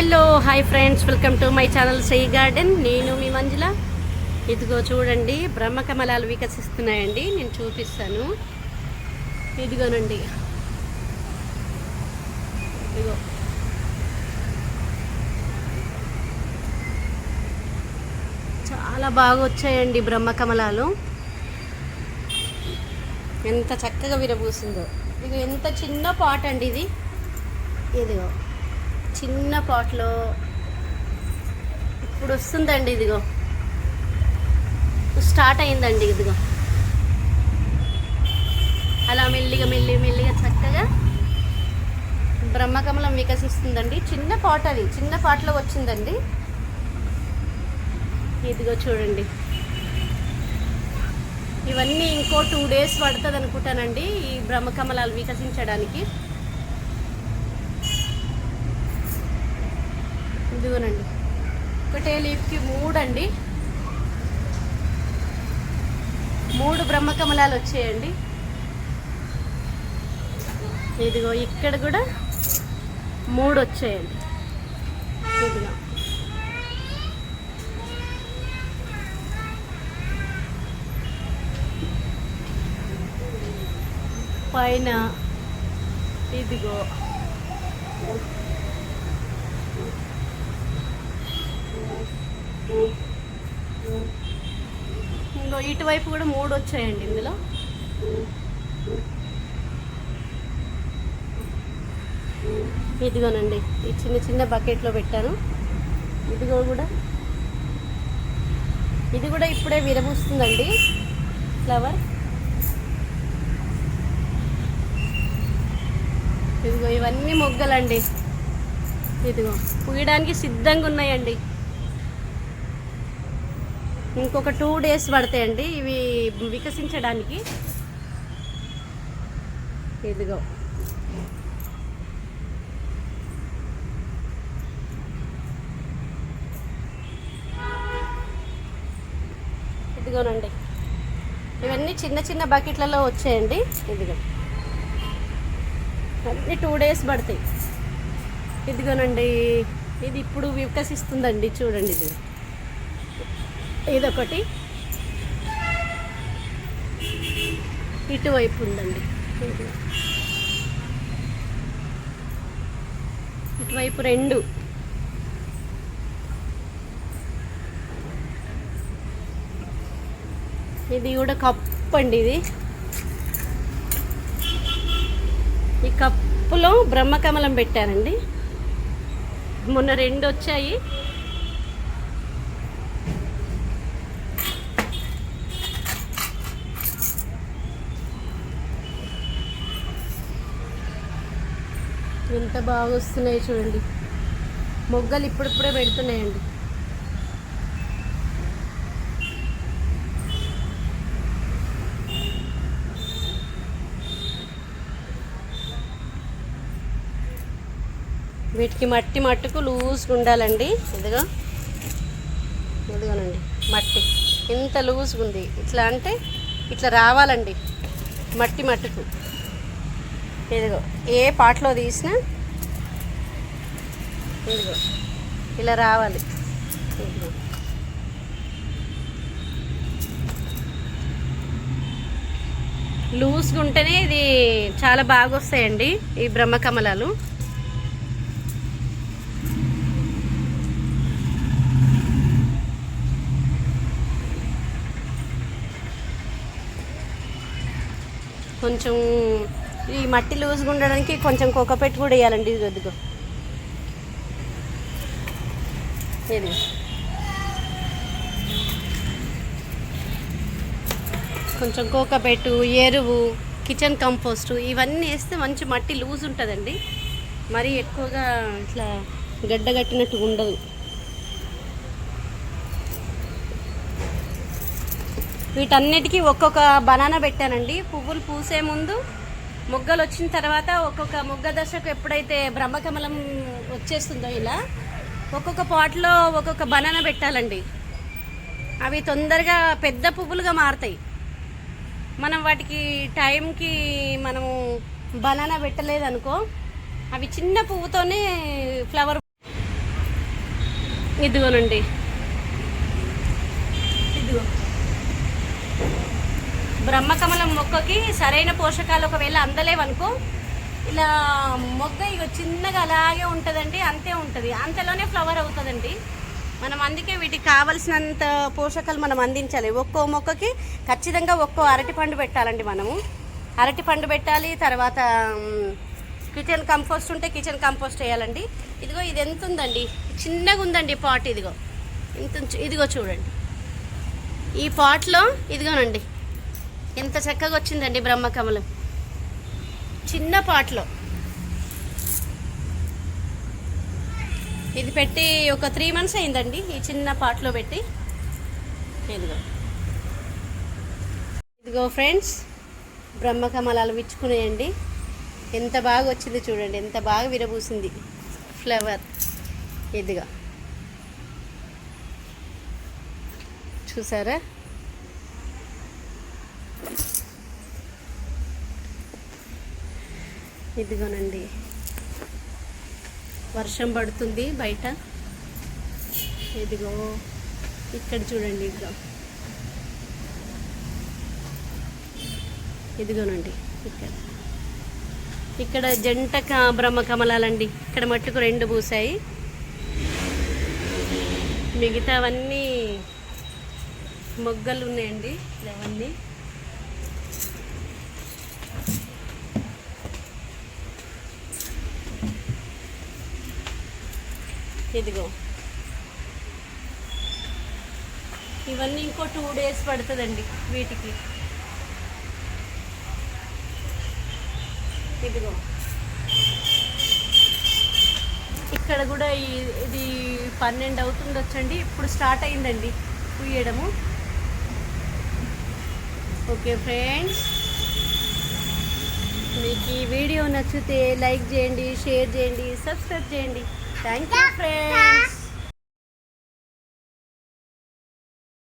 Hello hi friends welcome to my channel Shri garden నేను మీ మంజుల. ఇదిగో చూడండి బ్రహ్మకమలాలు వికసిస్తున్నాయండి. నేను చూపిస్తాను. ఇదిగోనండి ఇదిగో. చాలా బాగా వచ్చాయండి బ్రహ్మకమలాలు ఎంత చక్కగా విరబూసిందో. ఇది ఎంత చిన్న పాట్ అండి ఇది. ఇదిగో. చిన్న పాట్లో ఇప్పుడు వస్తుందండి ఇదిగో. స్టార్ట్ అయిందండి ఇదిగో. అలా మెల్లిగా మెల్లి మెల్లిగా చక్కగా బ్రహ్మకమలం వికసిస్తుందండి. చిన్న పాట అది చిన్న పాట్లో వచ్చిందండి. ఇదిగో చూడండి. ఇవన్నీ ఇంకో టూ డేస్ పడుతుంది అనుకుంటానండి ఈ బ్రహ్మకమలాలు వికసించడానికి. ఇదిగోనండి. ఒకటే లీఫ్కి మూడు అండి మూడు బ్రహ్మకమలాలు వచ్చాయండి. ఇదిగో ఇక్కడ కూడా మూడు వచ్చాయండి. ఇదిగో. పైన ఇదిగో. ఇంకో ఇటువైపు కూడా మూడు వచ్చాయండి ఇందులో. ఇదిగోనండి ఈ చిన్న చిన్న బకెట్లో పెట్టాను. ఇదిగో కూడా. ఇది కూడా ఇప్పుడే విరబూస్తుందండి ఫ్లవర్. ఇదిగో ఇవన్నీ మొగ్గలండి. ఇదిగో పూయడానికి సిద్ధంగా ఉన్నాయండి. ఇంకొక టూ డేస్ పడతాయండి. ఇవి వికసించడానికి. ఇదిగో. ఇదిగోనండి. ఇవన్నీ చిన్న చిన్న బకెట్లలో వచ్చాయండి. ఇదిగో. అన్నీ టూ డేస్ పడతాయి. ఇదిగోనండి. ఇది ఇప్పుడు వికసిస్తుందండి. చూడండి ఇది. ఇదొకటి. ఇటువైపు ఉందండి. ఇటువైపు రెండు. ఇది కూడా కప్పు అండి ఇది. ఈ కప్పులో బ్రహ్మకమలం పెట్టారండి. మొన్న రెండు వచ్చాయి. ఎంత బాగా వస్తున్నాయి చూడండి. మొగ్గలు ఇప్పుడిప్పుడే పెడుతున్నాయండి. వీటికి మట్టి మట్టుకు లూజ్గా ఉండాలండి. ఇదిగా. ఇదిగోనండి మట్టి. ఎంత లూజ్గా ఉంది. ఇట్లా అంటే ఇట్లా రావాలండి మట్టి మట్టుకు. ఇదిగో ఏ పాటలో తీసినా ఇదిగో ఇలా రావాలి. ఇదిగో లూజ్గా ఉంటేనే ఇది చాలా బాగా వస్తాయండి ఈ బ్రహ్మకమలాలు. కొంచెం ఈ మట్టి లూజ్గా ఉండడానికి కొంచెం కోకపెట్టి కూడా వేయాలండి ఇది వద్దుకో. ఇది. కొంచెం కోకపెట్టు ఎరువు కిచెన్ కంపోస్టు ఇవన్నీ వేస్తే మంచి మట్టి లూజ్ ఉంటుందండి. మరీ ఎక్కువగా ఇట్లా గడ్డగట్టినట్టు ఉండదు. వీటన్నిటికీ ఒక్కొక్క బనానా పెట్టానండి. పువ్వులు పూసే ముందు మొగ్గలు వచ్చిన తర్వాత ఒక్కొక్క మొగ్గ దశకు ఎప్పుడైతే బ్రహ్మకమలం వచ్చేస్తుందో ఇలా ఒక్కొక్క పాట్లో ఒక్కొక్క బనానా పెట్టాలండి. అవి తొందరగా పెద్ద పువ్వులుగా మారుతాయి. మనం వాటికి టైంకి మనము బనానా పెట్టలేదనుకో అవి చిన్న పువ్వుతోనే ఫ్లవర్ ఇదిగోనండి. ఇదిగో. బ్రహ్మకమలం మొక్కకి సరైన పోషకాలు ఒకవేళ అందలేవనుకో ఇలా మొగ్గ ఇక చిన్నగా అలాగే ఉంటుందండి అంతే ఉంటుంది. అంతలోనే ఫ్లవర్ అవుతుందండి. మనం అందుకే వీటికి కావలసినంత పోషకాలు మనం అందించాలి. ఒక్కో మొక్కకి ఖచ్చితంగా ఒక్కో అరటి పండు పెట్టాలండి మనము. అరటి పండు పెట్టాలి తర్వాత కిచెన్ కంపోస్ట్ ఉంటే కిచెన్ కంపోస్ట్ వేయాలండి. ఇదిగో ఇది ఎంత ఉందండి? చిన్నగా ఉందండి పాట్ ఇదిగో. ఇంత ఇదిగో చూడండి. ఈ పాట్లో ఇదిగోనండి. ఎంత చక్కగా వచ్చిందండి బ్రహ్మకమలం చిన్న పాట్లో. ఇది పెట్టి ఒక త్రీ మంత్స్ అయిందండి ఈ చిన్న పాట్లో పెట్టి. ఇదిగో. ఇదిగో ఫ్రెండ్స్ బ్రహ్మకమలాలు విచ్చుకునేయండి ఎంత బాగా వచ్చింది చూడండి ఎంత బాగా విరబూసింది. ఫ్లవర్ ఇదిగా. చూసారా? ఇదిగోనండి. వర్షం పడుతుంది బయట. ఇదిగో ఇక్కడ చూడండి ఇదిగో. ఇదిగోనండి ఇక్కడ. ఇక్కడ జంట క- బ్రహ్మ కమలాలండి. ఇక్కడ మట్టుకు రెండు పూసాయి మిగతావన్నీ మొగ్గలు ఉన్నాయండి అవన్నీ ఇదిగో. ఇవన్నీ ఇంకో టూ డేస్ పడుతుందండి వీటికి. ఇదిగో. ఇక్కడ కూడా ఇది పన్నెండు అవుతుండొచ్చండి ఇప్పుడు స్టార్ట్ అయిందండి పూయడము. Okay friends. మీకు ఈ వీడియో నచ్చితే లైక్ చేయండి షేర్ చేయండి సబ్స్క్రైబ్ చేయండి. Thank you, friends.